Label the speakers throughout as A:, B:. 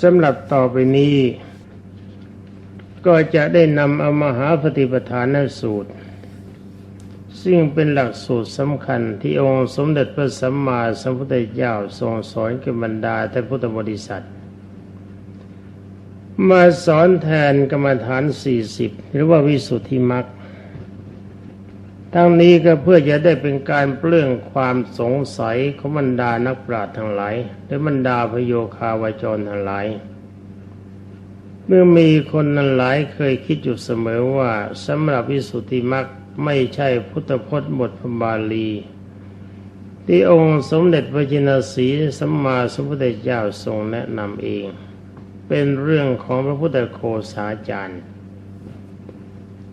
A: สำหรับต่อไปนี้ ก็จะได้นำเอามหาปฏิปทานสูตร ซึ่งเป็นหลักสูตรสำคัญที่องค์สมเด็จพระสัมมาสัมพุทธเจ้าทรงสอนกับบรรดาแต่พุทธบริษัท มาสอนแทนกรรมฐานสี่สิบหรือว่าวิสุทธิมรรค ทั้งนี้ก็เพื่อจะได้เป็นการเปลื้องความสงสัยของบรรดานักปราชญ์ทั้งหลายและบรรดาพโยคาวาจรทั้งหลาย เมื่อมีคนนั้นหลายเคยคิดอยู่เสมอว่าสำหรับวิสุทธิมรรคไม่ใช่พุทธพจน์บทพบาลี ที่องค์สมเด็จพระจินสีสัมมาสัมพุทธเจ้าทรงแนะนำเอง เป็นเรื่องของพระพุทธโคสาจารย์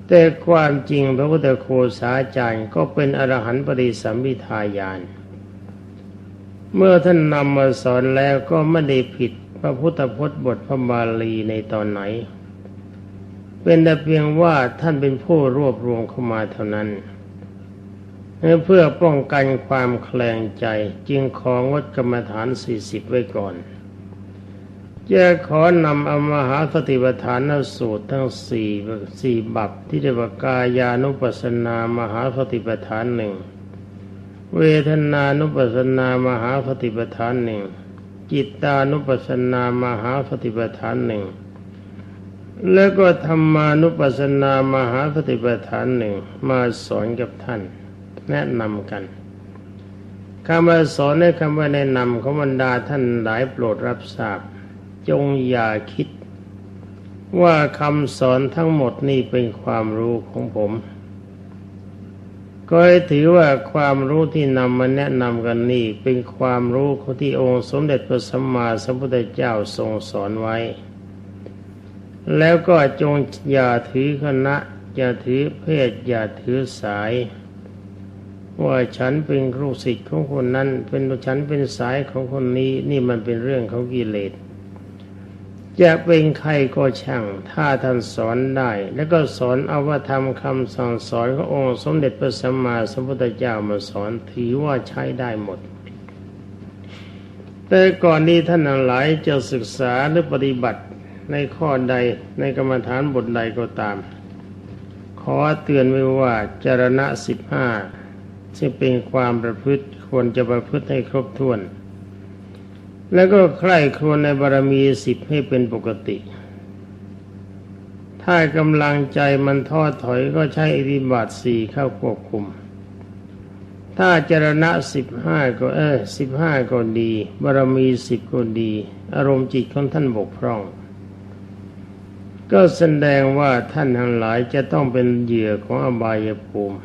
A: แต่ความจริงพระพุทธโคสาจารย์ก็เป็นอรหันต์ปริสัมพิทายาน เมื่อท่านนำมาสอนแล้วก็ไม่ได้ผิดพระพุทธพจน์บทพระบาลีในตอนไหน เป็นแต่เพียงว่าท่านเป็นผู้รวบรวมเข้ามาเท่านั้นเพื่อป้องกันความแคลงใจจึงของดกรรมฐานสี่สิบไว้ก่อน จะขอนำอมหาสติปัฏฐานสูตรทั้งสี่สี่บัพที่เรียกว่ากายานุปัสสนามหาสติปัฏฐานหนึ่งเวทนานุปัสสนามหาสติปัฏฐานหนึ่งจิตตานุปัสสนามหาสติปัฏฐานหนึ่งแล้วก็ธรรมานุปัสสนามหาสติปัฏฐานหนึ่งมาสอนกับท่าน แนะนำกันคำว่าสอนในคำว่าแนะนำของบรรดาท่านหลายโปรดรับทราบ จงอย่าคิด ว่าคำสอนทั้งหมดนี่เป็นความรู้ของผม ก็ให้ถือว่าความรู้ที่นำมาแนะนำกันนี่เป็นความรู้ของที่องค์สมเด็จพระสัมมาสัมพุทธเจ้าทรงสอนไว้ แล้วก็จงอย่าถือคณะ อย่าถือเพศ อย่าถือสายว่าฉันเป็นครูศิษย์ของคนนั้น เป็นฉันเป็นสายของคนนี้นี่มันเป็นเรื่องของกิเลส จะเป็นใครก็ช่าง ถ้าท่านสอนได้ แล้วก็สอนเอาว่าทำคำสั่งสอนขององค์สมเด็จพระสัมมาสัมพุทธเจ้ามาสอนถือว่าใช้ได้หมด แต่ก่อนนี้ท่านหลายจะศึกษาหรือปฏิบัติในข้อใดในกรรมฐานบทใดก็ตาม ขอเตือนไว้ว่าจารณะสิบห้าที่เป็นความประพฤติควรจะประพฤติให้ครบถ้วน แล้วก็ใคร่ครวญในบารมีสิบให้เป็นปกติ ถ้ากำลังใจมันทอดถอยก็ใช้อิริบาทสี่เข้าควบคุม ถ้าจรณะสิบห้าก็เออสิบห้าก็ดี บารมีสิบก็ดี อารมณ์จิตของท่านบกพร่อง ก็แสดงว่าท่านทั้งหลายจะต้องเป็นเหยื่อของอบายภูมิ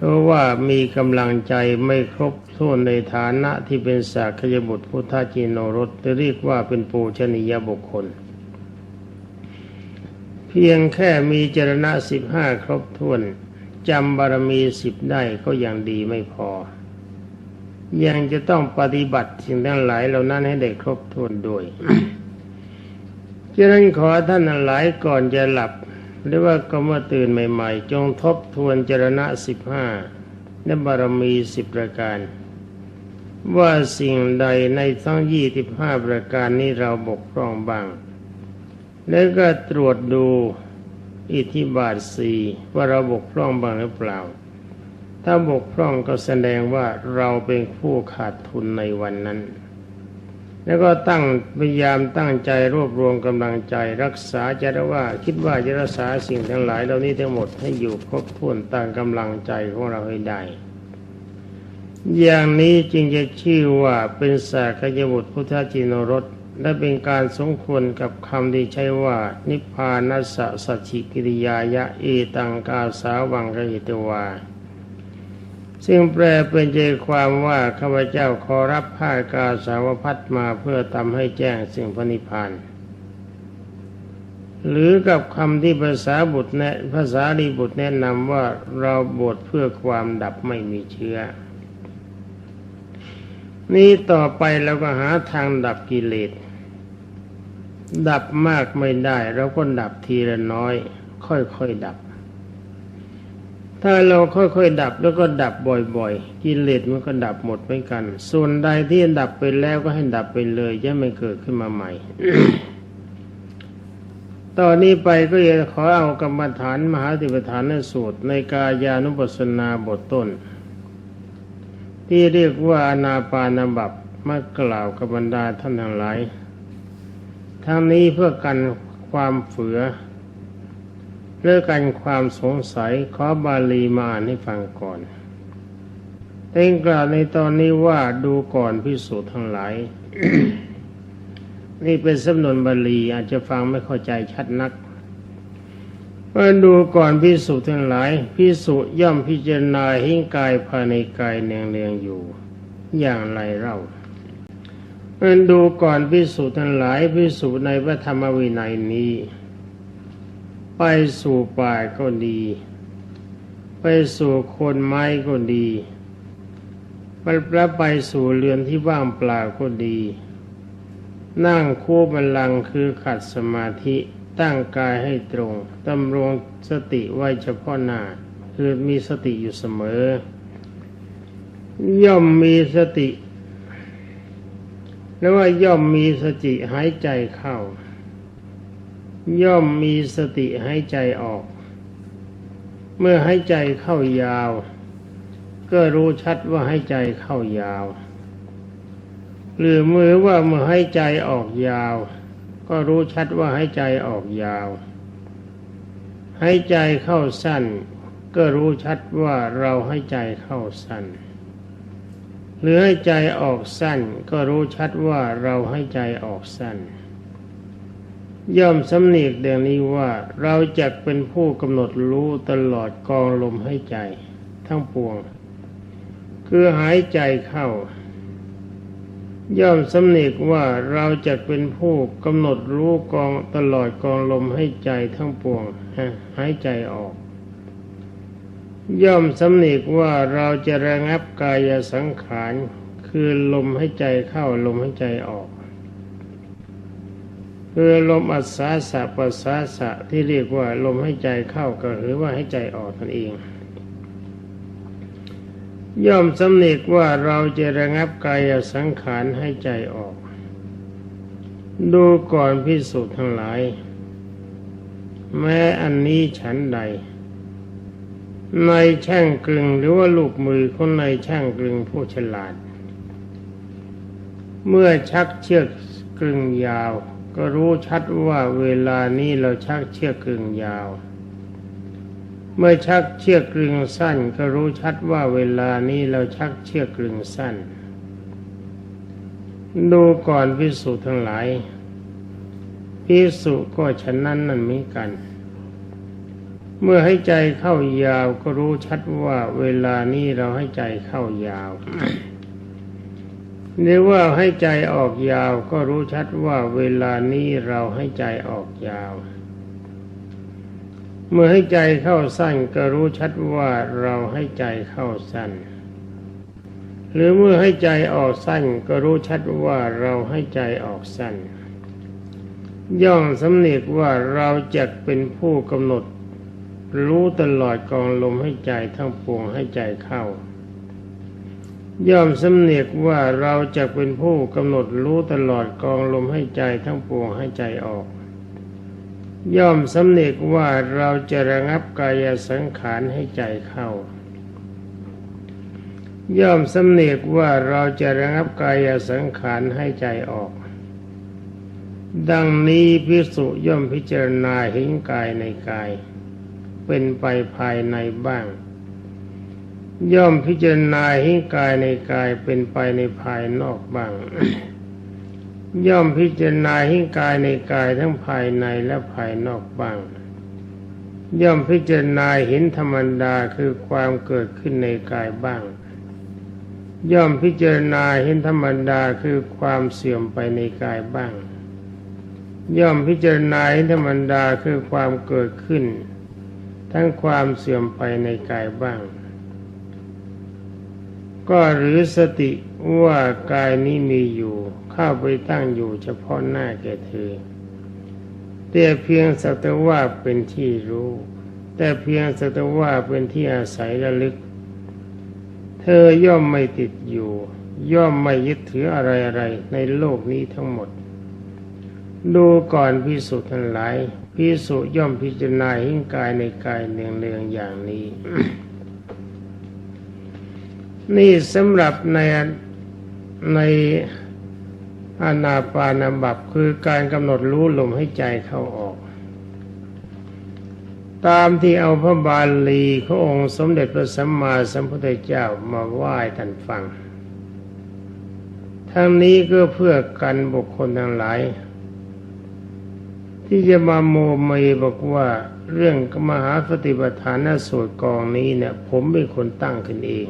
A: เพราะว่ามีกำลังใจไม่ครบถ้วนในฐานะที่เป็นสากยบุตรพุทธจินโนรสเรียกว่าเป็นปูชนียบุคคล เพียงแค่มีเจรณะสิบห้าครบถ้วนจำบารมีสิบได้ก็ยังดีไม่พอ ยังจะต้องปฏิบัติสิ่งทั้งหลายเหล่านั้นให้ได้ครบถ้วนด้วยฉะนั้นขอท่านหลายก่อนจะหลับ หรือว่าก็เมื่อตื่นใหม่ ๆ จงทบทวนจรณะสิบห้าและบารมีสิบประการ ว่าสิ่งใดในทั้งยี่สิบห้าประการนี้เราบกพร่องบ้าง แล้วก็ตรวจดูอิทธิบาทสี่ว่าเราบกพร่องบ้างหรือเปล่า ถ้าบกพร่องก็แสดงว่าเราเป็นผู้ขาดทุนในวันนั้น แล้วก็ตั้งพยายามตั้งใจรวบรวมกำลังใจ รักษาจะได้ว่า คิดว่าจะรักษาสิ่งทั้งหลายเหล่านี้ทั้งหมดให้อยู่ครบถ้วนตามกำลังใจของเราให้ได้ อย่างนี้จึงจะชื่อว่าเป็นสากยบุตรพุทธจินรสและเป็นการสมควรกับคำที่ใช้ว่า นิพพานัสสัจิกิริยายะเอตังกาสาวังกหิตวา ซึ่งแปลเป็นใจความว่าข้าพเจ้าขอรับผ้ากาสาวพัดมาเพื่อทำให้แจ้งสิ่งพระนิพพานหรือกับคำที่ภาษาบุตรแนะภาษาลีบุตรแนะนำว่าเราบวชเพื่อความดับไม่มีเชื้อ นี้ต่อไปเราก็หาทางดับกิเลส ดับมากไม่ได้เราก็ดับทีละน้อย ค่อยๆดับ ถ้าเราค่อยๆดับแล้วก็ดับบ่อยๆ กิเลสมันก็ดับหมดเหมือนกัน ส่วนใดที่ดับไปแล้วก็ให้ดับไปเลยจะไม่เกิดขึ้นมาใหม่ ตอนนี้ไปก็จะขอเอากรรมฐานมหาติปฐานสูตร ในกายานุปัสสนาบทต้น ที่เรียกว่าอนาปานบับมากล่าวกับบรรดาท่านทั้งหลายทั้งนี้เพื่อกันความเฝือ เรื่องกันความสงสัยขอบาลีมาอ่านให้ฟังก่อนเองกล่าวในตอนนี้ว่าดูก่อนพิสูจน์ทั้งหลาย นี่เป็นสำนวนบาลีอาจจะฟังไม่เข้าใจชัดนักเมาดูก่อนพิสูจน์ทั้งหลายพิสูจย่อมพิจารณาหิ้งกายภายในกายเนืองเรียงอยู่ อย่างไรเล่าเมาดูก่อนพิสูจน์ทั้งหลายพิสูจในพระธรรมวินัยนี้ ไปสู่ป่าก็ดี ไปสู่คนไม้ก็ดีไปแล้วไปสู่เรือนที่ว่างเปล่าก็ดี นั่งคู่บัลลังคือขัดสมาธิตั้งกายให้ตรงดำรงสติไว้เฉพาะหน้าคือมีสติอยู่เสมอ ย่อมมีสติแล้วว่าย่อมมีสติหายใจเข้า ย่อมมีสติหายใจออก เมื่อหายใจเข้ายาว ก็รู้ชัดว่าหายใจเข้ายาว หรือมือว่าเมื่อหายใจออกยาว ก็รู้ชัดว่าหายใจออกยาวหายใจเข้าสั้น ก็รู้ชัดว่าเราหายใจเข้าสั้นหรือให้ใจออกสั้นก็รู้ชัดว่าเราให้ใจออกสั้น ย่อมสำเนียกดังนี้ว่าเราจะเป็นผู้กำหนดรู้ตลอดกองลมให้ใจ ทั้งปวง คือหายใจเข้า ย่อมสำเนียกว่าเราจะเป็นผู้กำหนดรู้กองตลอดกองลมให้ใจทั้งปวงหายใจออก ย่อมสำเนีกว่าเราจะระงับกายสังขาร คือลมให้ใจเข้าลมให้ใจออก คือลมอัศาสะปัสสาสะที่เรียกว่าลมให้ใจเข้าก็หรือว่าให้ใจออกนั่นเอง ย่อมสำเนกว่าเราจะระงับกายสังขารให้ใจออก ดูก่อนพิสูจน์ทั้งหลาย แม้อันนี้ฉันใด ในช่างกลึงหรือว่าลูกมือคนในช่างกลึงผู้ฉลาด เมื่อชักเชือกกลึงยาว ก็รู้ชัดว่าเวลานี้เราชักเชือกกลึงยาว เมื่อชักเชือกกลึงสั้น ก็รู้ชัดว่าเวลานี้เราชักเชือกกลึงสั้น ดูก่อนพิสูจน์ทั้งหลายพิสุก็ฉะนั้นนั่นมือนกัน เมื่อให้ใจเข้ายาวก็รู้ชัดว่าเวลานี้เราให้ใจเข้ายาว หรือว่าให้ใจออกยาวก็รู้ชัดว่าเวลานี้เราให้ใจออกยาว เมื่อให้ใจเข้าสั้นก็รู้ชัดว่าเราให้ใจเข้าสั้น หรือเมื่อให้ใจออกสั้นก็รู้ชัดว่าเราให้ใจออกสั้น ย่อมสำเนีกว่าเราจะเป็นผู้กำหนด รู้ตลอดกองลมให้ใจทั้งปวงให้ใจเข้า ย่อมสำเนียกว่าเราจะเป็นผู้กำหนดรู้ตลอดกองลมให้ใจทั้งปวงให้ใจออก ย่อมสำเนียกว่าเราจะระงับกายสังขารให้ใจเข้า ย่อมสำเนียกว่าเราจะระงับกายสังขารให้ใจออก ดังนี้พิสุย่อมพิจารณาเห็นกายในกาย เป็นไปภายในบ้าง ย่อมพิจารณาเห็นกายในกายเป็นไปในภายนอกบ้าง ย่อมพิจารณาเห็นกายในกายทั้งภายในและภายนอกบ้าง ย่อมพิจารณาเห็นธรรมดาคือความเกิดขึ้นในกายบ้าง ย่อมพิจารณาเห็นธรรมดาคือความเสื่อมไปในกายบ้าง ย่อมพิจารณาหินธรรมดาคือความเกิดขึ้น ทั้งความเสื่อมไปในกายบ้าง ก็หรือสติว่ากายนี้มีอยู่ เข้าไปตั้งอยู่เฉพาะหน้าแก่เธอแต่เพียงสัตว่าเป็นที่รู้ แต่เพียงสัตว่าเป็นที่อาศัยระลึก เธอย่อมไม่ติดอยู่ ย่อมไม่ยึดถืออะไรอะไรๆในโลกนี้ทั้งหมด ดูก่อนพิสุทั้งหลายพิสุย่อมพิจารณาหิ้งกายในกายเนืองๆอย่างนี้ นี่สำหรับในในอานาปานบับคือการกำหนดรู้ลมให้ใจเข้าออก ตามที่เอาพระบาลีขององค์สมเด็จพระสัมมาสัมพุทธเจ้ามาไหว้ท่านฟัง ทั้งนี้ก็เพื่อกันบุคคลทั้งหลาย ที่จะมาโมเมบอกว่าเรื่องมหาปฏิปทานสูตรกองนี้เนี่ย ผมเป็นคนตั้งขึ้นเอง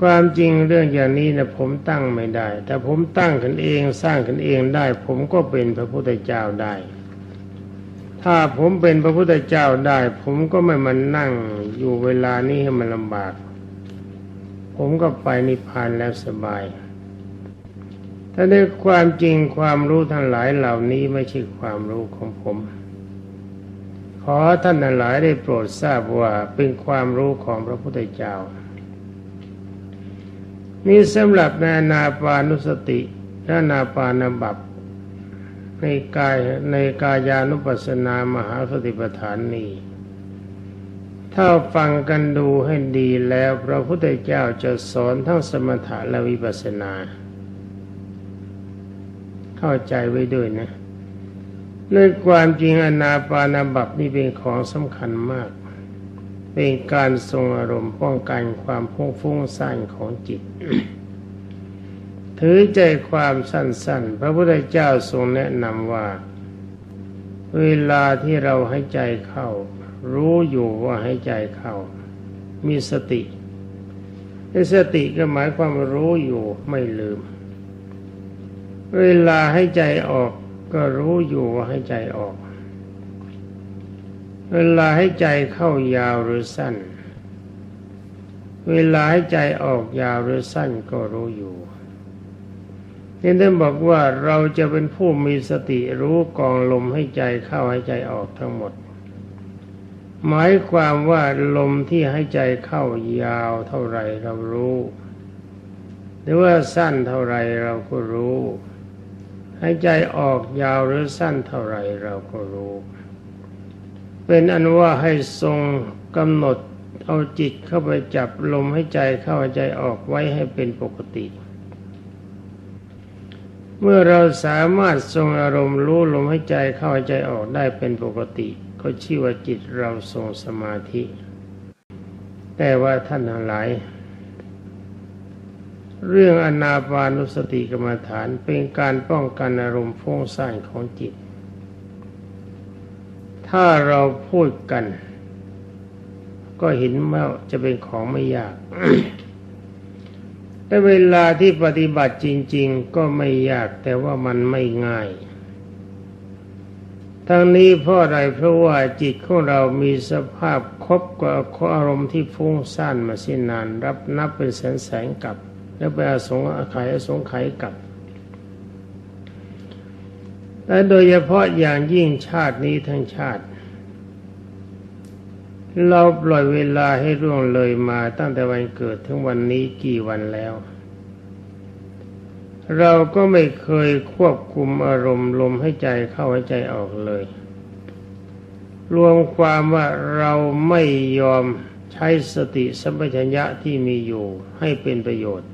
A: ความจริงเรื่องอย่างนี้นะผมตั้งไม่ได้ แต่ผมตั้งขึ้นเองสร้างขึ้นเองได้ ผมก็เป็นพระพุทธเจ้าได้ ถ้าผมเป็นพระพุทธเจ้าได้ ผมก็ไม่มานั่งอยู่เวลานี้ให้มันลำบาก ผมก็ไปนิพพานแล้วสบายถ้าในความจริงความรู้ทั้งหลายเหล่านี้ไม่ใช่ความรู้ของผม ขอท่านทั้งหลายได้โปรดทราบว่าเป็นความรู้ของพระพุทธเจ้า นี่สำหรับในอนาปานุสติและอนาปานบับในกายในกายานุปัสสนามหาสติปัฏฐานนี้ถ้าฟังกันดูให้ดีแล้ว พระพุทธเจ้าจะสอนทั้งสมถะและวิปัสสนา เข้าใจไว้ด้วยนะในความจริงอนาปานบับนี่เป็นของสำคัญมาก เป็นการทรงอารมณ์ป้องกันความพุ่งฟุ้งซ่านของจิต ถือใจความสั้นๆ พระพุทธเจ้าทรงแนะนำว่า เวลาที่เราให้ใจเข้า รู้อยู่ว่าให้ใจเข้า มีสติในสติก็หมายความรู้อยู่ไม่ลืม เวลาให้ใจออกก็รู้อยู่ว่าให้ใจออก เวลาให้ใจเข้ายาวหรือสั้น เวลาให้ใจออกยาวหรือสั้นก็รู้อยู่นี่ท่านบอกว่าเราจะเป็นผู้มีสติรู้กองลมให้ใจเข้าให้ใจออกทั้งหมด หมายความว่าลมที่ให้ใจเข้ายาวเท่าไรเรารู้ หรือว่าสั้นเท่าไรเราก็รู้ ให้ใจออกยาวหรือสั้นเท่าไรเราก็รู้ เป็นอันว่าให้ทรงกำหนดเอาจิตเข้าไปจับลมให้ใจเข้าใจออกไว้ให้เป็นปกติ เมื่อเราสามารถทรงอารมณ์รู้ลมให้ใจเข้าใจออกได้เป็นปกติ ก็ชื่อว่าจิตเราทรงสมาธิ แต่ว่าท่านทั้งหลายเรื่องอนาปานุสติกรรมฐานเป็นการป้องกันอารมณ์ฟุ้งซ่านของจิต ถ้าเราพูดกัน ก็เห็นว่าจะเป็นของไม่ยาก แต่เวลาที่ปฏิบัติจริง ๆ ก็ไม่ยากแต่ว่ามันไม่ง่ายทั้งนี้เพราะอะไรเพราะว่าจิตของเรามีสภาพคบกับอารมณ์ที่ฟุ้งซ่านมาสิ้นนาน รับนับเป็นแสนแสนกับ แล้วไปอาสงอาขยอาสงไขยกับ และโดยเฉพาะอย่างยิ่งชาตินี้ทั้งชาติ เราปล่อยเวลาให้ร่วงเลยมาตั้งแต่วันเกิดถึงวันนี้กี่วันแล้ว เราก็ไม่เคยควบคุมอารมณ์ลมให้ใจเข้าให้ใจออกเลย รวมความว่าเราไม่ยอมใช้สติสัมปชัญญะที่มีอยู่ให้เป็นประโยชน์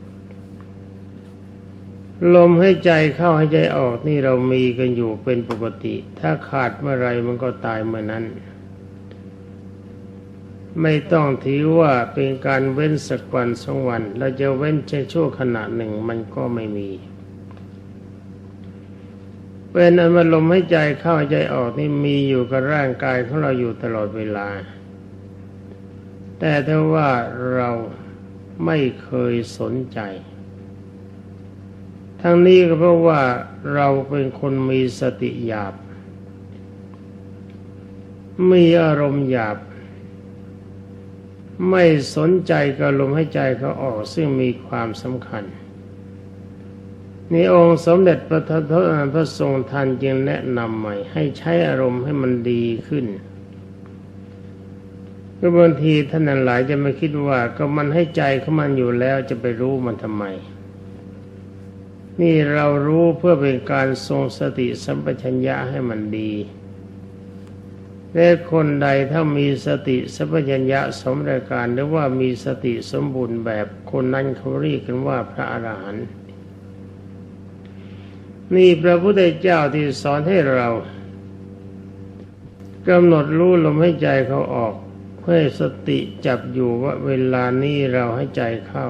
A: ลมให้ใจเข้าให้ใจออกนี่เรามีกันอยู่เป็นปกติ ถ้าขาดเมื่อไรมันก็ตายเมื่อนั้น ไม่ต้องถือว่าเป็นการเว้นสักวันสองวัน เราจะเว้นแค่ชั่วขณะหนึ่งมันก็ไม่มีเป็นอันว่าลมให้ใจเข้าใจออกนี่มีอยู่กับร่างกายของเราอยู่ตลอดเวลา แต่ถ้าว่าเราไม่เคยสนใจ ทั้งนี้ก็เพราะว่าเราเป็นคนมีสติหยาบ มีอารมณ์หยาบ ไม่สนใจกับลมให้ใจเขาออกซึ่งมีความสำคัญนี่องค์สมเด็จพระทศพระทรงทันจึงแนะนำใหม่ ให้ใช้อารมณ์ให้มันดีขึ้นก็บางทีท่านหลายจะมาคิดว่าก็มันให้ใจเของมันอยู่แล้วจะไปรู้มันทำไม นี่เรารู้เพื่อเป็นการทรงสติสัมปชัญญะให้มันดีและคนใดถ้ามีสติสัมปชัญญะสมรายการหรือว่ามีสติสมบูรณ์แบบคนนั้นเขาเรียกกันว่าพระอรหันต์นี่พระพุทธเจ้าที่สอนให้เรากำหนดรู้ลมให้ใจเขาออกเพื่อสติจับอยู่ว่าเวลานี้เราให้ใจเข้า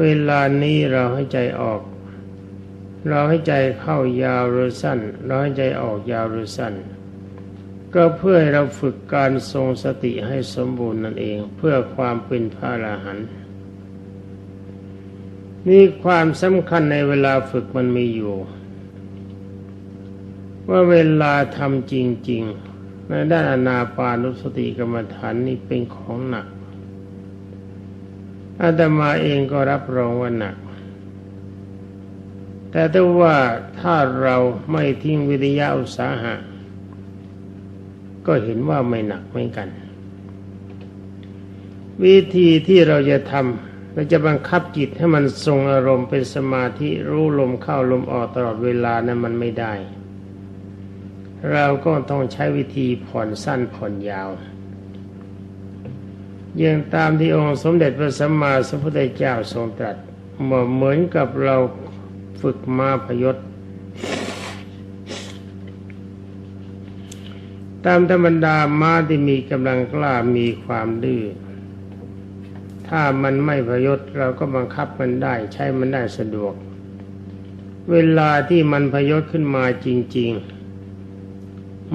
A: เวลานี้เราให้ใจออก เราให้ใจเข้ายาวหรือสั้น เราให้ใจออกยาวหรือสั้น ก็เพื่อให้เราฝึกการทรงสติให้สมบูรณ์นั่นเอง เพื่อความเป็นพระอรหันต์นี่ความสำคัญในเวลาฝึกมันมีอยู่ ว่าเวลาทำจริง ๆ ในด้านอนาปานุสติกรรมฐานนี่เป็นของหนัก อาตมาเองก็รับรองว่าหนัก แต่ถ้าว่าถ้าเราไม่ทิ้งวิทยาอุตสาหะ ก็เห็นว่าไม่หนักเหมือนกัน วิธีที่เราจะทำเราจะบังคับจิตให้มันทรงอารมณ์เป็นสมาธิรู้ลมเข้าลมออกตลอดเวลานะั้นมันไม่ได้ เราก็ต้องใช้วิธีผ่อนสั้นผ่อนยาว ย่างตามที่องค์สมเด็จพระสัมมาสัมพุทธเจ้าทรงตรัสเหมือนกับเราฝึกมาพยศ ตามธรรมดาม้าที่มีกำลังกล้ามีความดื้อถ้ามันไม่พยศเราก็บังคับมันได้ใช้มันได้สะดวก เวลาที่มันพยศขึ้นมาจริง ๆ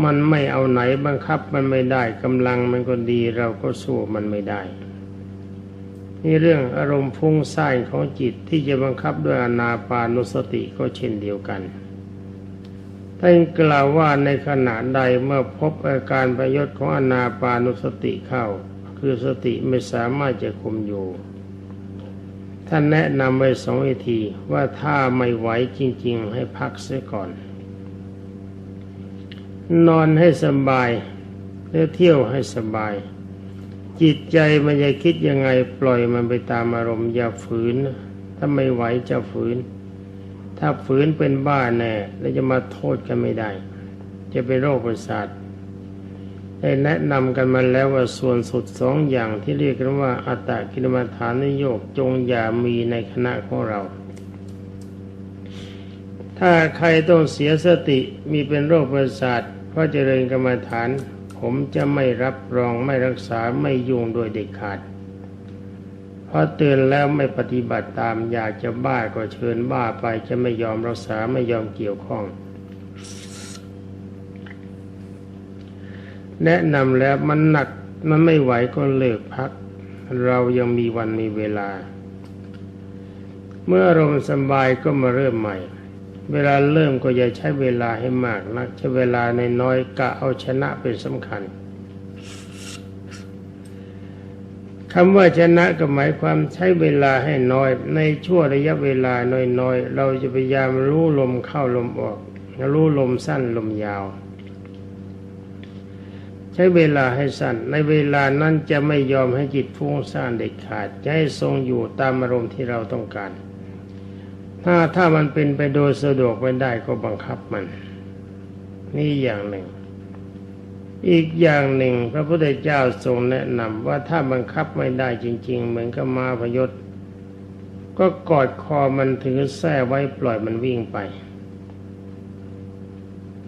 A: มันไม่เอาไหนบังคับมันไม่ได้กำลังมันก็ดีเราก็สู้มันไม่ได้ นี่เรื่องอารมณ์ฟุ้งซ่านของจิตที่จะบังคับด้วยอนาปานุสติก็เช่นเดียวกันท่านกล่าวว่าในขณะใดเมื่อพบอาการประยชน์ของอนาปานุสติเข้า คือสติไม่สามารถจะคุมอยู่ ท่านแนะนำไว้สองวิธีว่าถ้าไม่ไหวจริง ๆ ให้พักเสียก่อน นอนให้สบายหรือเที่ยวให้สบาย จิตใจมันจะคิดยังไงปล่อยมันไปตามอารมณ์อย่าฝืน ถ้าไม่ไหวจะฝืน ถ้าฝืนเป็นบ้าแน่แล้วจะมาโทษกันไม่ได้ จะเป็นโรคประสาทได้แนะนำกันมาแล้วว่าส่วนสุดสองอย่างที่เรียกกันว่าอัตตกิลมัฐานนิโยกจงอย่ามีในคณะของเรา ถ้าใครต้องเสียสติมีเป็นโรคประสาท เพราะเจริญกรรมฐาน ผมจะไม่รับรองไม่รักษาไม่ยุ่งโดยเด็ดขาดเพราะเตือนแล้วไม่ปฏิบัติตามอยากจะบ้าก็เชิญบ้าไปจะไม่ยอมรักษาไม่ยอมเกี่ยวข้อง แนะนำแล้วมันหนักมันไม่ไหวก็เลิกพัก เรายังมีวันมีเวลา เมื่ออารมณ์สบายก็มาเริ่มใหม่ เวลาเริ่มก็อย่าใช้เวลาให้มากนักใช้เวลาในน้อยกะเอาชนะเป็นสำคัญคำว่าชนะก็หมายความใช้เวลาให้น้อย ในช่วงระยะเวลาน้อยๆ เราจะพยายามรู้ลมเข้าลมออก รู้ลมสั้นลมยาว ใช้เวลาให้สั้น ในเวลานั้นจะไม่ยอมให้จิตฟุ้งซ่านเด็ดขาดจะให้ทรงอยู่ตามอารมณ์ที่เราต้องการ ถ้าถ้ามันเป็นไปโดยสะดวกไม่ได้ก็บังคับมัน นี่อย่างหนึ่ง อีกอย่างหนึ่ง พระพุทธเจ้าทรงแนะนำว่าถ้าบังคับไม่ได้จริง ๆ เหมือนกับมาพยศก็กอดคอมันถือแส้ไว้ปล่อยมันวิ่งไป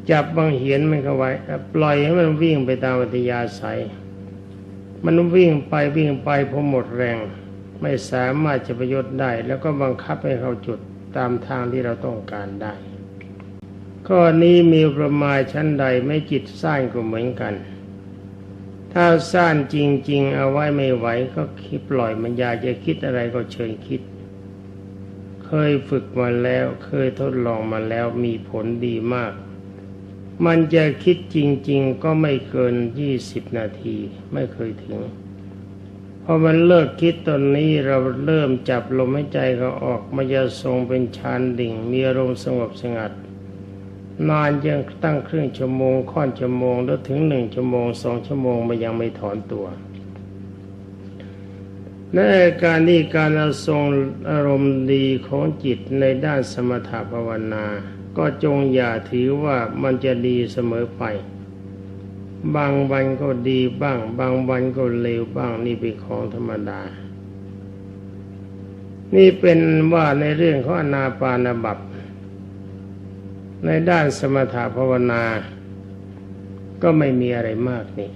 A: จับบางเหียนมันเข้าไว้ปล่อยให้มันวิ่งไปตามวัตยาศัย มันวิ่งไปวิ่งไปพอหมดแรง ไม่สามารถจะประยชน์ได้ แล้วก็บังคับให้เขาจุด ตามทางที่เราต้องการได้ข้อนี้มีประมาณชั้นใดไม่จิตสร้างก็เหมือนกัน ถ้าสร้างจริง ๆ เอาไว้ไม่ไหวก็คิดปล่อยมันอยากจะคิดอะไรก็เชิญคิด เคยฝึกมาแล้ว เคยทดลองมาแล้วมีผลดีมาก มันจะคิดจริง ๆ ก็ไม่เกินยี่สิบนาทีไม่เคยถึง พอมันเลิกคิดตอนนี้เราเริ่มจับลมหายใจเขาออกมันจะทรงเป็นฌานดิ่ง มีอารมณ์สงบสงัด นานยังตั้งครึ่งชั่วโมงค่อนชั่วโมงแล้วถึงหนึ่งชั่วโมงสองชั่วโมงมันยังไม่ถอนตัวในการนี้การทรงอารมณ์ดีของจิตในด้านสมถภาวนา ก็จงอย่าถือว่ามันจะดีเสมอไป บางวันก็ดีบ้าง บางวันก็เลวบ้างนี่เป็นของธรรมดา นี่เป็นว่าในเรื่องของอนาปานบัพในด้านสมถภาวนา ก็ไม่มีอะไรมากนี่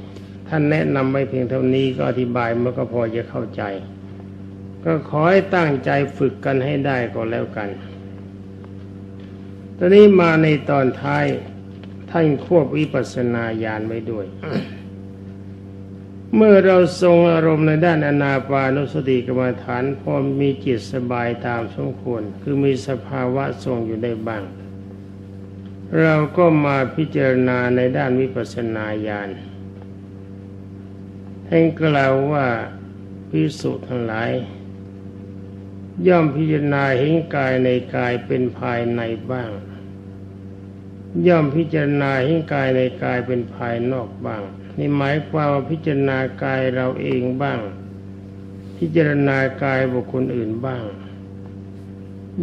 A: ท่านแนะนำไว้เพียงเท่านี้ก็อธิบายมันก็พอจะเข้าใจ ก็ขอให้ตั้งใจฝึกกันให้ได้ก็แล้วกัน ตอนนี้มาในตอนท้าย ท่านควบวิปัสสนาญาณไว้ด้วย เมื่อเราทรงอารมณ์ในด้านอนาปานุสติกรรมฐานพอมีจิตสบายตามสมควร คือมีสภาวะทรงอยู่ได้บ้าง เราก็มาพิจารณาในด้านวิปัสสนาญาณท่านกล่าวว่าพิสุทั้งหลาย ย่อมพิจารณาเห็นกายในกายเป็นภายในบ้าง ย่อมพิจารณาเห็นกายในกายเป็นภายนอกบ้าง นี่หมายความว่าพิจารณากายเราเองบ้าง พิจารณากายบุคคลอื่นบ้าง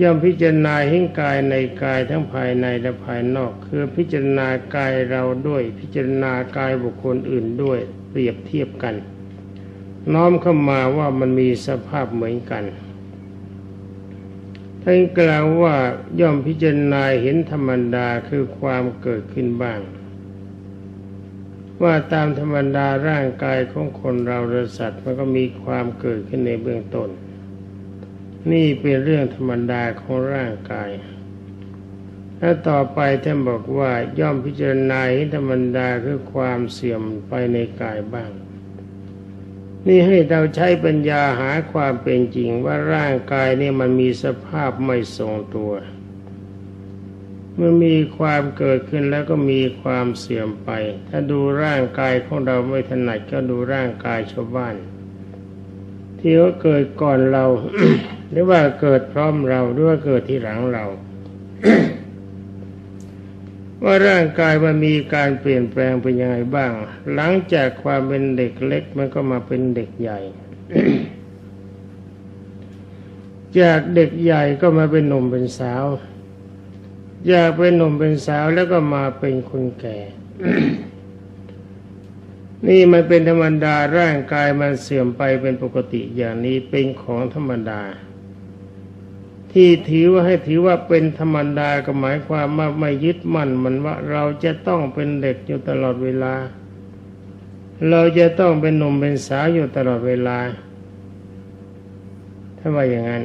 A: ย่อมพิจารณาเห็นกายในกายทั้งภายในและภายนอก คือพิจารณากายเราด้วย พิจารณากายบุคคลอื่นด้วย เปรียบเทียบกัน น้อมเข้ามาว่ามันมีสภาพเหมือนกัน ท่านกล่าวว่าย่อมพิจารณาเห็นธรรมดาคือความเกิดขึ้นบ้าง ว่าตามธรรมดาร่างกายของคนเราและสัตว์มันก็มีความเกิดขึ้นในเบื้องต้น นี่เป็นเรื่องธรรมดาของร่างกายและต่อไปท่านบอกว่าย่อมพิจารณาเห็นธรรมดาคือความเสื่อมไปในกายบ้าง นี่ให้เราใช้ปัญญาหาความเป็นจริงว่าร่างกายนี่มันมีสภาพไม่ทรงตัว เมื่อมีความเกิดขึ้นแล้วก็มีความเสื่อมไป ถ้าดูร่างกายของเราไม่ถนัดก็ดูร่างกายชาวบ้าน ที่เขาเกิดก่อนเรา หรือว่าเกิดพร้อมเราหรือว่าเกิดที่หลังเรา ว่าร่างกายมันมีการเปลี่ยนแปลงเป็นยังไงบ้าง หลังจากความเป็นเด็กเล็กมันก็มาเป็นเด็กใหญ่ จากเด็กใหญ่ก็มาเป็นหนุ่มเป็นสาว อยากเป็นหนุ่มเป็นสาวแล้วก็มาเป็นคนแก่ นี่มันเป็นธรรมดาร่างกายมันเสื่อมไปเป็นปกติอย่างนี้เป็นของธรรมดา ที่ถือว่าให้ถือว่าเป็นธรรมดาก็หมายความว่าไม่ยึดมั่นมันว่าเราจะต้องเป็นเด็กอยู่ตลอดเวลา เราจะต้องเป็นหนุ่มเป็นสาวอยู่ตลอดเวลา ถ้าว่าอย่างนั้น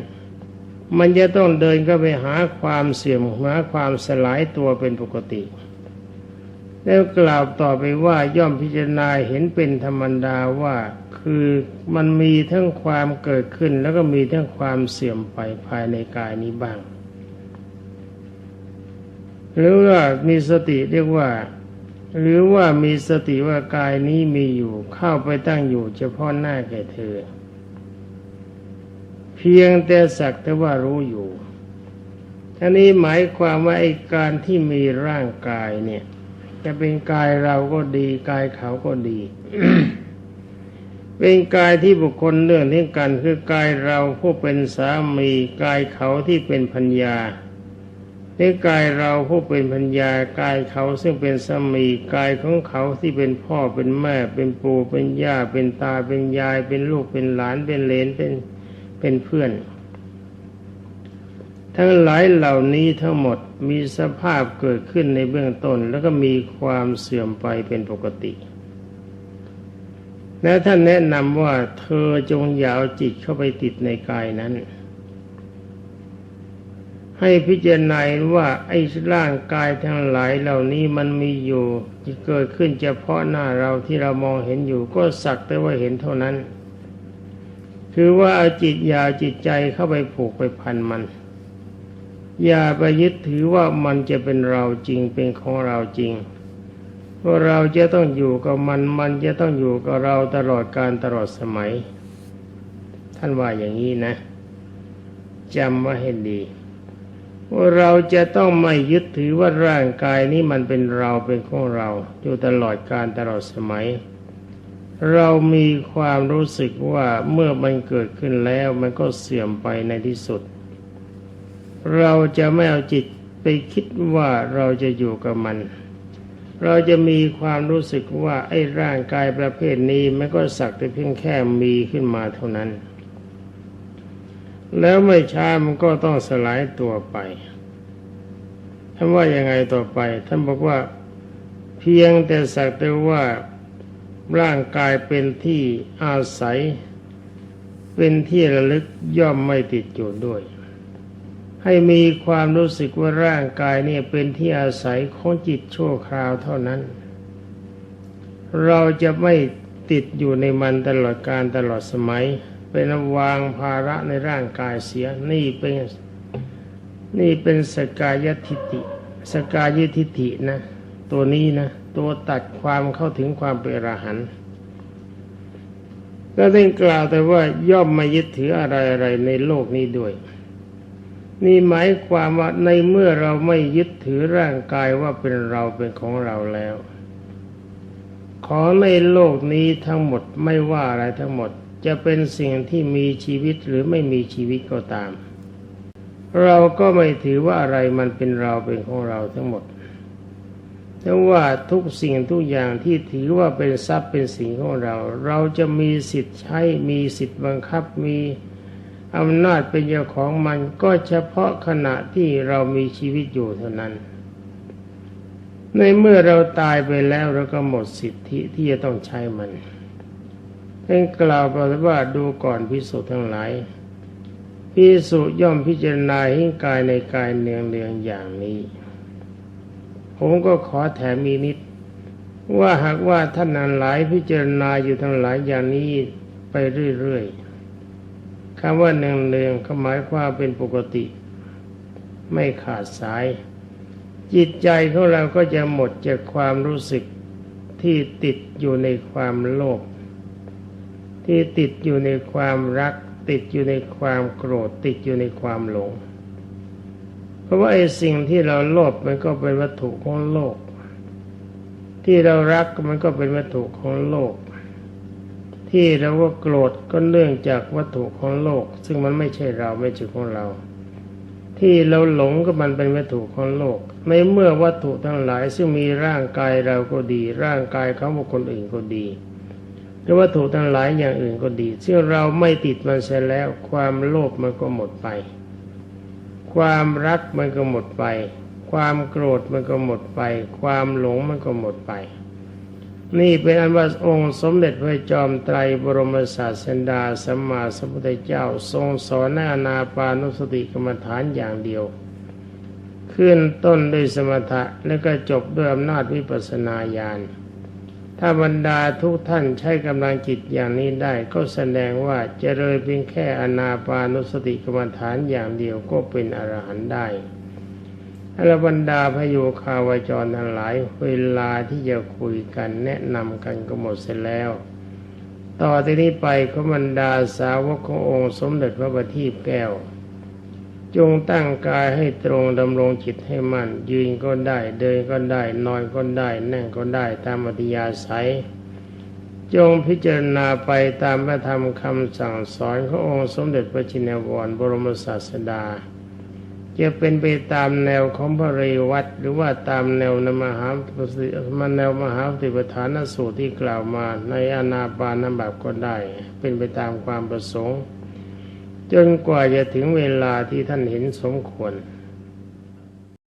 A: มันจะต้องเดินก็ไปหาความเสื่อมหาความสลายตัวเป็นปกติ แล้วกล่าวต่อไปว่าย่อมพิจารณาเห็นเป็นธรรมดาว่า คือมันมีทั้งความเกิดขึ้น แล้วก็มีทั้งความเสื่อมไปภายในกายนี้บ้าง หรือว่ามีสติเรียกว่า หรือว่ามีสติว่ากายนี้มีอยู่เข้าไปตั้งอยู่เฉพาะหน้าแก่เธอ เพียงแต่สักแต่ว่ารู้อยู่ท่านี้หมายความว่าไอ้การที่มีร่างกายเนี่ย จะเป็นกายเราก็ดีกายเขาก็ดี เป็นกายที่บุคคลเรื่องนี้กันคือกายเราผู้เป็นสามีกายเขาที่เป็นพัญญาในกายเราผู้เป็นพัญญากายเขาซึ่งเป็นสามีกายของเขาที่เป็นพ่อเป็นแม่ เป็นปู่เป็นย่าเป็นตาเป็นยาย เป็นลูกเป็นหลานเป็นเลนเป็นเป็นเพื่อน ทั้งหลายเหล่านี้ทั้งหมดมีสภาพเกิดขึ้นในเบื้องต้น แล้วก็มีความเสื่อมไปเป็นปกติ และท่านแนะนำว่าเธอจงยาเอาจิตเข้าไปติดในกายนั้น ให้พิจารณาว่าไอ้ร่างกายทั้งหลายเหล่านี้มันมีอยู่ที่เกิดขึ้นเฉพาะหน้าเราที่เรามองเห็นอยู่ก็สักแต่ว่าเห็นเท่านั้น คือว่าเอาจิตย่าจิตใจเข้าไปผูกไปพันมันอย่าไปยึดถือว่ามันจะเป็นเราจริงเป็นของเราจริง ว่าเราจะต้องอยู่กับมันมันจะต้องอยู่กับเราตลอดการตลอดสมัย ท่านว่าอย่างนี้นะจำไว้ให้ดีว่าเราจะต้องไม่ยึดถือว่าร่างกายนี้มันเป็นเราเป็นของเรา อยู่ตลอดการตลอดสมัย เรามีความรู้สึกว่าเมื่อมันเกิดขึ้นแล้วมันก็เสื่อมไปในที่สุด เราจะไม่เอาจิตไปคิดว่าเราจะอยู่กับมัน เราจะมีความรู้สึกว่าไอ้ร่างกายประเภทนี้มันก็สักแต่เพียงแค่มีขึ้นมาเท่านั้น แล้วไม่ช้ามันก็ต้องสลายตัวไปท่านว่ายังไงต่อไป ท่านบอกว่าเพียงแต่สักแต่ว่าร่างกายเป็นที่อาศัย เป็นที่ระลึกย่อมไม่ติดอยู่ด้วย ให้มีความรู้สึกว่าร่างกายเนี่ยเป็นที่อาศัยของจิตชั่วคราวเท่านั้น เราจะไม่ติดอยู่ในมันตลอดการตลอดสมัย เป็นวางภาระในร่างกายเสียนี่เป็นนี่เป็นสกายทิฏฐิสกายทิฏฐินะ ตัวนี้นะ ตัวตัดความเข้าถึงความเป็นอรหันต์ก็ได้กล่าวแต่ว่าย่อมมายึดถืออะไรอะไรในโลกนี้ด้วย นี่หมายความว่าในเมื่อเราไม่ยึดถือร่างกายว่าเป็นเราเป็นของเราแล้ว ขอในโลกนี้ทั้งหมดไม่ว่าอะไรทั้งหมด จะเป็นสิ่งที่มีชีวิตหรือไม่มีชีวิตก็ตาม เราก็ไม่ถือว่าอะไรมันเป็นเราเป็นของเราทั้งหมดแต่ว่าทุกสิ่งทุกอย่างที่ถือว่าเป็นทรัพย์เป็นสิ่งของเรา เราจะมีสิทธิ์ใช้มีสิทธิ์บังคับมี อำนาจเป็นเจ้าของมันก็เฉพาะขณะที่เรามีชีวิตอยู่เท่านั้น ในเมื่อเราตายไปแล้วเราก็หมดสิทธิที่จะต้องใช้มันเป็นกล่าวไปว่าดูก่อนพิสุทั้งหลายพิสุย่อมพิจารณาหิ้งกายในกายเนืองเนืองอย่างนี้ ผมก็ขอแถมมีนิด ว่าหากว่าท่านนั้นหลายพิจารณาอยู่ทั้งหลายอย่างนี้ไปเรื่อยๆ คำว่าเนืองเนืองก็หมายความเป็นปกติ ไม่ขาดสาย จิตใจของเราก็จะหมดจากความรู้สึกที่ติดอยู่ในความโลภที่ติดอยู่ในความรัก ติดอยู่ในความโกรธ ติดอยู่ในความหลง เพราะว่าไอ้สิ่งที่เราโลภมันก็เป็นวัตถุของโลก ที่เรารักมันก็เป็นวัตถุของโลก ที่เราว่าโกรธก็เนื่องจากวัตถุของโลก ซึ่งมันไม่ใช่เราไม่ใช่ของเรา ที่เราหลงก็มันเป็นวัตถุของโลก ในเมื่อวัตถุทั้งหลายซึ่งมีร่างกายเราก็ดี ร่างกายเขาบุคคลอื่นก็ดีหรือวัตถุทั้งหลายอย่างอื่นก็ดี ซึ่งเราไม่ติดมันเสียแล้ว ความโลภมันก็หมดไป ความรักมันก็หมดไป ความโกรธมันก็หมดไป ความหลงมันก็หมดไป นี่เป็นอันว่าองค์สมเด็จพระจอมไตรบรมศาสดาสัมมาสัมพุทธเจ้า ทรงสอนนานาปานุสติกรรมฐานอย่างเดียว ขึ้นต้นด้วยสมถะแล้วก็จบด้วยอำนาจวิปัสสนาญาณถ้าบรรดาทุกท่านใช้กำลังจิตอย่างนี้ได้ ก็แสดงว่าเจริญเพียงแค่อนาปานุสติกรรมฐานอย่างเดียวก็เป็นอรหันต์ได้ อรบรรดาพโยคาวจรทั้งหลาย เวลาที่จะคุยกันแนะนำกันก็หมดเสร็จแล้ว ต่อที่นี้ไปขบรรดาสาวกขององค์สมเด็จพระบัณฑิตแก้ว จงตั้งกายให้ตรงดำรงจิตให้มั่น ยืนก็ได้เดินก็ได้ นอนก็ได้ นั่งก็ได้ตามอัธยาศัย จงพิจารณาไปตามพระธรรมคำสั่งสอนขององค์สมเด็จพระจินวรบรมศาสดา จะเป็นไปตามแนวของพระเรวัตหรือว่าตามแนวนมหาปสิมาแนวมหาปฏิปทานสูตรที่กล่าวมาในอนาปานแบบก็ได้ เป็นไปตามความประสงค์ จนกว่าจะถึงเวลาที่ท่านเห็นสมควร